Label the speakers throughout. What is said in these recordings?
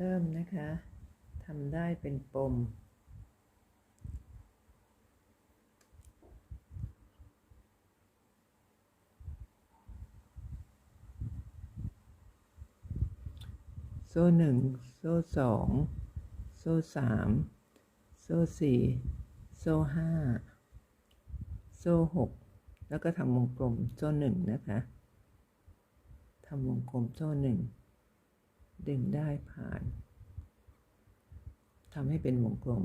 Speaker 1: เริ่มนะคะทำได้เป็นปม โซ่หนึ่งโซ่สองโซ่สามโซ่สี่โซ่ห้าโซ่หกแล้วก็ทำวงกลมโซ่หนึ่งนะคะทำวงกลมโซ่หนึ่ง ดึงได้ผ่านทำให้เป็นวงกลม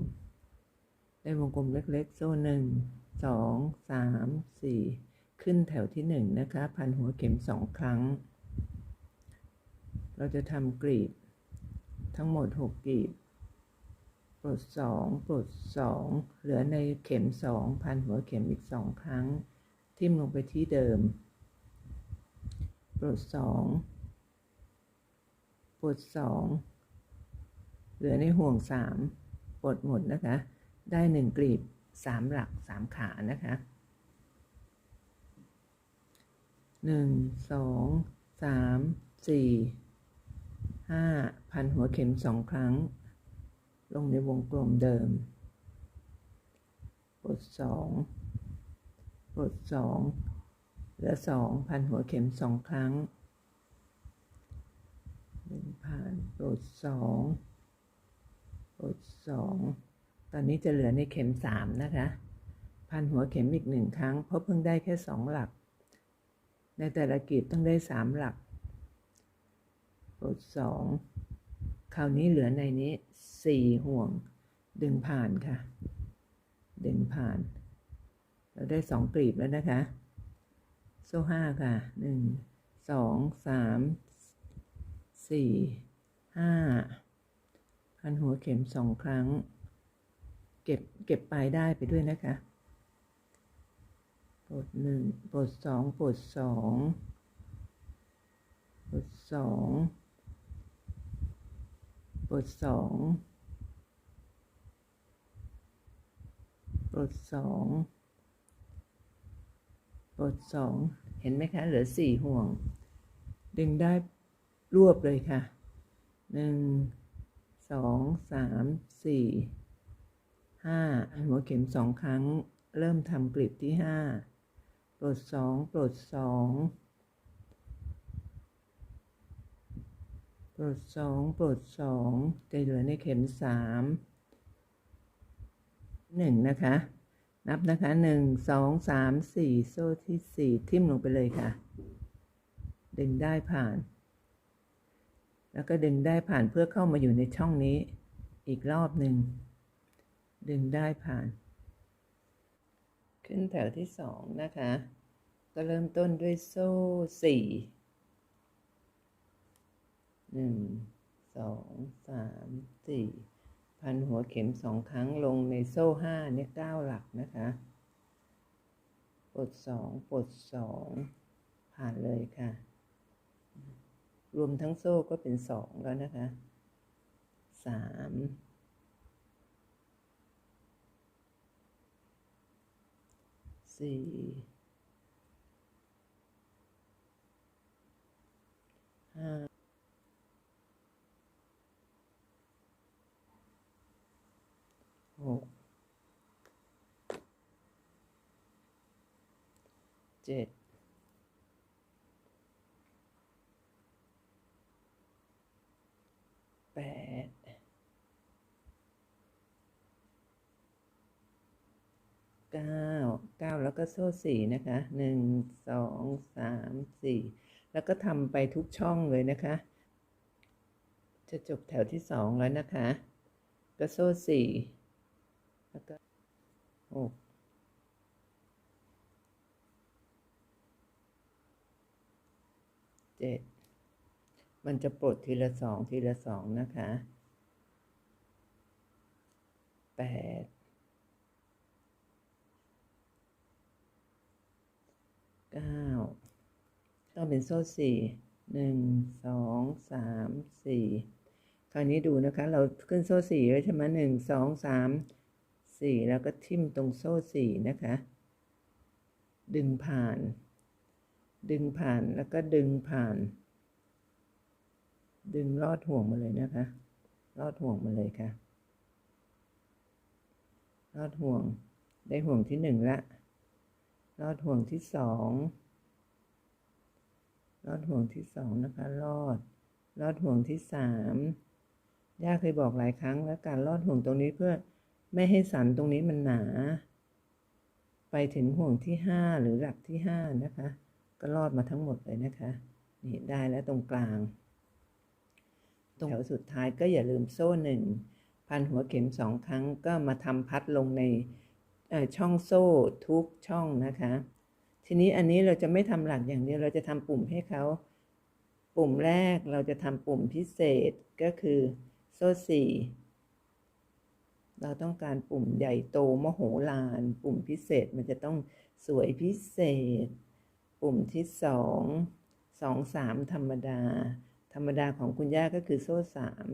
Speaker 1: ได้วงกลมเล็กๆ โซ่หนึ่งสองสามสี่ขึ้นแถวที่หนึ่งนะคะ พันหัวเข็มสองครั้ง เราจะทำกรีบ ทั้งหมดหกกรีบปลดสองปลดสองเหลือในเข็มสองพันหัวเข็มอีกสองครั้ง ทิ่มลงไปที่เดิม ปลดสอง ปลดสองเหลือในห่วงสามปลดหมดนะคะ ได้หนึ่งกรีบสามหลักสามขานะคะหนึ่งสองสามสี่ห้าพันหัวเข็มสองครั้ง ลงในวงกลมเดิมปลดสองปลดสองเหลือสองพันหัวเข็มสองครั้งหนึ่ง พันปลดสองปลดสองตอนนี้จะเหลือในเข็มสามนะคะ พันหัวเข็มอีกหนึ่งครั้ง เพราะเพิ่งได้แค่สองหลัก ในแต่ละกีบต้องได้สามหลักปลดสองคราวนี้เหลือในนี้สี่ห่วง ดึงผ่านค่ะ ดึงผ่าน เราได้สองกลีบแล้วนะคะ โซ่ห้าค่ะหนึ่งสองสามสี่ ห้าพันหัวเข็มสองครั้ง เก็บเก็บปลายได้ไปด้วยนะคะปลดหนึ่งปลดสองปลดสองปลดสองปลดสองปลดสองปลดสองเห็นไหมคะ เหลือสี่ห่วง ดึงได้รวบเลยค่ะ หนึ่งสองสามสี่ห้าหัวเข็มสองครั้ง เริ่มทำกลีบที่ห้าปลดสองปลดสองปลดสองปลดสองจะเหลือในเข็มสามหนึ่งนะคะ นับนะคะหนึ่งสองสามสี่โซ่ที่สี่ทิ่มลงไปเลยค่ะ ดึงได้ผ่าน แล้วก็ดึงได้ผ่านเพื่อเข้ามาอยู่ในช่องนี้ อีกรอบหนึ่ง ดึงได้ผ่าน ขึ้นแถวที่สองนะคะ ก็เริ่มต้นด้วยโซ่สี่หนึ่งสองสามสี่พันหัวเข็มสองครั้งลงในโซ่ห้าเนี่ยเก้าหลักนะคะปลดสองปลดสองผ่านเลยค่ะ รวมทั้งโซ่ก็เป็นสองแล้วนะคะสามสี่ห้าหกเจ็ดแปด เก้าเก้าแล้วก็โซ่สี่นะคะหนึ่งสองสามสี่แล้วก็ทำไปทุกช่องเลยนะคะ จะจบแถวที่สองแล้วนะคะก็โซ่สี่แล้วก็หกเจ็ดมันจะปลดทีละสองทีละสองนะคะแปด เก้าต้องเป็นโซ่สี่หนึ่งสองสามสี่คราวนี้ดูนะคะ เราขึ้นโซ่สี่ไว้ใช่ไหมหนึ่งสองสามสี่แล้วก็ทิ่มตรงโซ่สี่นะคะ ดึงผ่าน ดึงผ่านแล้วก็ดึงผ่าน ดึงลอดห่วงมาเลยนะคะลอดห่วงมาเลยค่ะลอดห่วงได้ห่วงที่หนึ่งละ ลอดห่วงที่สองลอดห่วงที่สองนะคะลอด ลอดห่วงที่สามย่าเคยบอกหลายครั้งแล้วการลอดห่วงตรงนี้เพื่อไม่ให้สันตรงนี้มันหนา ไปถึงห่วงที่ห้าหรือหลักที่ห้านะคะ ก็ลอดมาทั้งหมดเลยนะคะ นี่ได้แล้วตรงกลางตรงแถวสุดท้ายก็อย่าลืมโซ่หนึ่งพันหัวเข็มสองครั้งก็มาทำพัดลงในเอ่อ ช่องโซ่ทุกช่องนะคะ ทีนี้อันนี้เราจะไม่ทำหลักอย่างเดียวเราจะทำปุ่มให้เขา ปุ่มแรกเราจะทำปุ่มพิเศษก็คือโซ่สี่เราต้องการปุ่มใหญ่โตมโหฬารปุ่มพิเศษมันจะต้องสวยพิเศษ ปุ่มที่สองสองสามธรรมดา ธรรมดาของคุณย่าก็คือโซ่สาม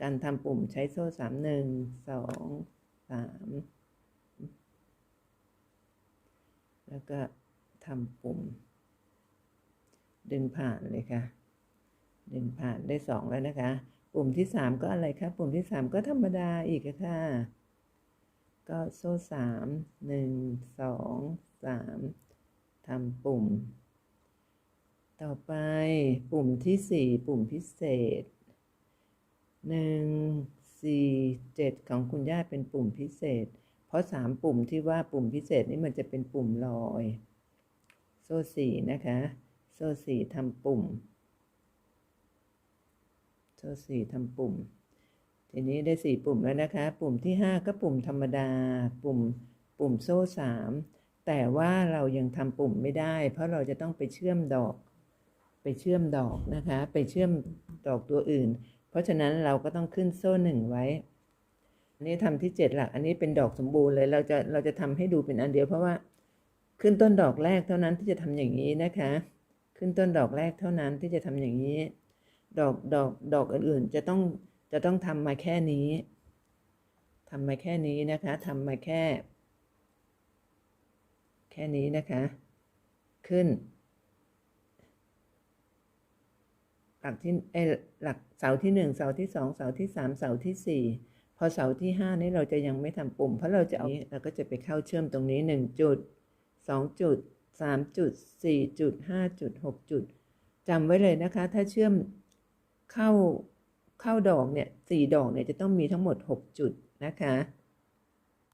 Speaker 1: การทำปุ่มใช้โซ่สามหนึ่งสองสาม แล้วก็ทำปุ่ม ดึงผ่านเลยค่ะ ดึงผ่านได้สองแล้วนะคะ ปุ่มที่สามก็อะไรคะปุ่มที่สามก็ธรรมดาอีกค่ะ ก็โซ่สามหนึ่งสองสามทำปุ่ม ต่อไปปุ่มที่สี่ปุ่มพิเศษหนึ่งสี่เจ็ดของคุณย่าเป็นปุ่มพิเศษ เพราะสามปุ่มที่ว่าปุ่มพิเศษนี่มันจะเป็นปุ่มลอย โซ่สี่นะคะ โซ่สี่ทำปุ่ม โซ่สี่ทำปุ่ม ทีนี้ได้สี่ปุ่มแล้วนะคะ ปุ่มที่ห้าก็ปุ่มธรรมดา ปุ่มปุ่มโซ่สามแต่ว่าเรายังทำปุ่มไม่ได้ เพราะเราจะต้องไปเชื่อมดอก ไปเชื่อมดอกนะคะ ไปเชื่อมดอกตัวอื่น เพราะฉะนั้นเราก็ต้องขึ้นโซ่หนึ่งไว้ อันนี้ทำที่เจ็ดหลักอันนี้เป็นดอกสมบูรณ์เลย เราจะเราจะทำให้ดูเป็นอันเดียวเพราะว่าขึ้นต้นดอกแรกเท่านั้นที่จะทำอย่างนี้นะคะ ขึ้นต้นดอกแรกเท่านั้นที่จะทำอย่างนี้ ดอกดอกดอกอื่นๆจะต้องจะต้องทำมาแค่นี้ทำมาแค่นี้นะคะทำมาแค่ แค่นี้นะคะ ขึ้น หลักที่เอหลักเสาที่หนึ่งเสาที่สองเสาที่สามเสาที่สี่ พอเสาที่ห้านี้เราจะยังไม่ทำปุ่ม เพราะเราจะเอาเราก็จะไปเข้าเชื่อมตรงนี้หนึ่งจุดสองจุดสามจุดสี่จุดห้าจุดหกจุดจำไว้เลยนะคะ ถ้าเชื่อมเข้าเข้าดอกเนี่ยสี่ดอกเนี่ยจะต้องมีทั้งหมดหกจุดนะคะ